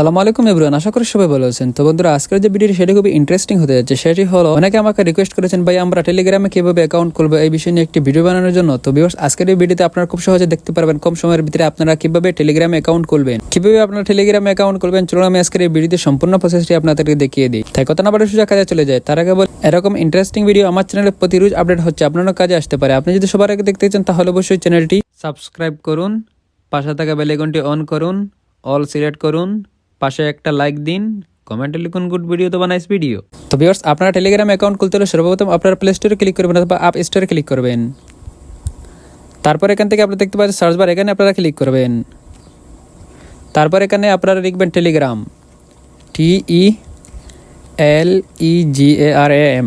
আসসালামু আলাইকুম এভরিওয়ান, আশা করি সবাই ভালো আছেন। তো বন্ধুরা, আজকের যে ভিডিওটি সেটি খুবই ইন্টারেস্টিং হতে যাচ্ছে। সেটি হলো, অনেকে আমাকে রিকোয়েস্ট করেছেন, ভাই, আমরা টেলিগ্রামে কীভাবে অ্যাকাউন্ট খুলবো এই বিষয় নিয়ে একটি ভিডিও বানানোর জন্য? তো ভিউয়ার্স আজকের এই ভিডিওতে আপনারা খুব সহজে দেখতে পারবেন কম সময়ের ভিতরে আপনারা কীভাবে টেলিগ্রামে অ্যাকাউন্ট খুলবেন। কীভাবে আপনারা টেলিগ্রামে অ্যাকাউন্ট খুলবেন? চলুন আমি আজকের এই ভিডিওতে সম্পূর্ণ প্রসেসটি আপনাদেরকে দেখিয়ে দিই। তাই কথা না বাড়ে সোজা কাজে চলে যায়। তার আগে এরকম ইন্টারেস্টিং ভিডিও আমার চ্যানেলে প্রতি রোজ আপডেট হচ্ছে। আপনারও কাজে আসতে পারে। আপনি যদি সবার আগে দেখতে চান, তাহলে অবশ্যই চ্যানেলটি সাবস্ক্রাইব করুন, পাশে থাকা বেলাইকনটি অন করুন অল সিলেক্ট করুন। পাশে একটা লাইক দিন কমেন্টে লিখুন গুড ভিডিও তো নাইস ভিডিও তো ভিউয়ার্স আপনারা টেলিগ্রাম অ্যাকাউন্ট খুলতে হলে সর্বপ্রথম আপনারা প্লে স্টোরে ক্লিক করবেন অথবা অ্যাপ স্টোরে ক্লিক করবেন। তারপর এখান থেকে আপনারা দেখতে পাচ্ছেন সার্চ বার এখানে আপনারা ক্লিক করবেন। তারপর এখানে আপনারা লিখবেন Telegram T E L E G R A M M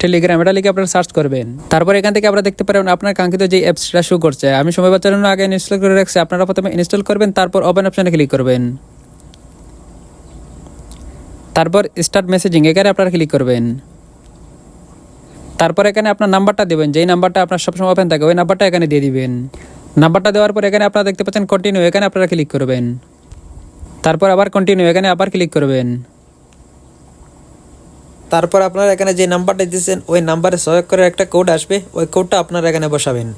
টেলিগ্রাম এটা লিখে আপনারা সার্চ করবেন। তারপর এখান থেকে আপনারা দেখতে পারেন আপনার কাঙ্ক্ষিত যে অ্যাপসটা শো করছে। আমি সময় বাচ্চার আগে ইনস্টল করে রাখছি। আপনারা প্রথমে ইনস্টল করবেন, তারপর ওপেন অপশনে ক্লিক করবেন। তারপর স্টার্ট মেসেজিং এখানে আপনারা ক্লিক করবেন। তারপর এখানে আপনার নাম্বারটা দেবেন, যেই নাম্বারটা আপনার সবসময় ওপেন থাকে, ওই নাম্বারটা এখানে দিয়ে দিবেন। নাম্বারটা দেওয়ার পর এখানে আপনারা দেখতে পাচ্ছেন কন্টিনিউ এখানে আপনারা ক্লিক করবেন। তারপর আবার কন্টিনিউ এখানে আবার ক্লিক করবেন। তারপর আপনারা এখানে যে নাম্বারটা দিয়েছেন, ওই নাম্বারে সহায়ক করে একটা কোড আসবে, ওই কোডটা আপনারা এখানে বসাবেন।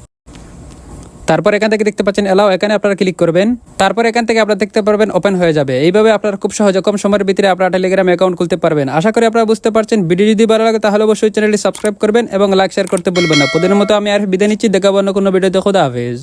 তারপর এখান থেকে দেখতে পাচ্ছেন এলাও এখানে আপনারা ক্লিক করবেন। তারপর এখান থেকে আপনারা দেখতে পারবেন ওপেন হয়ে যাবে। এইভাবে আপনারা খুব সহজে কম সময়ের ভিতরে আপনারা টেলিগ্রাম অ্যাকাউন্ট খুলতে পারবেন। আশা করি আপনারা বুঝতে পারছেন। ভিডিও যদি ভালো লাগে, তাহলে অবশ্যই চ্যানেলটি সাবস্ক্রাইব করবেন এবং লাইক শেয়ার করতে বলবেন না। প্রতিদিনের মতো আমি আর বিদায় নিচ্ছি। দেখাবো অন্য কোনো ভিডিওতে খোদা হাফেজ।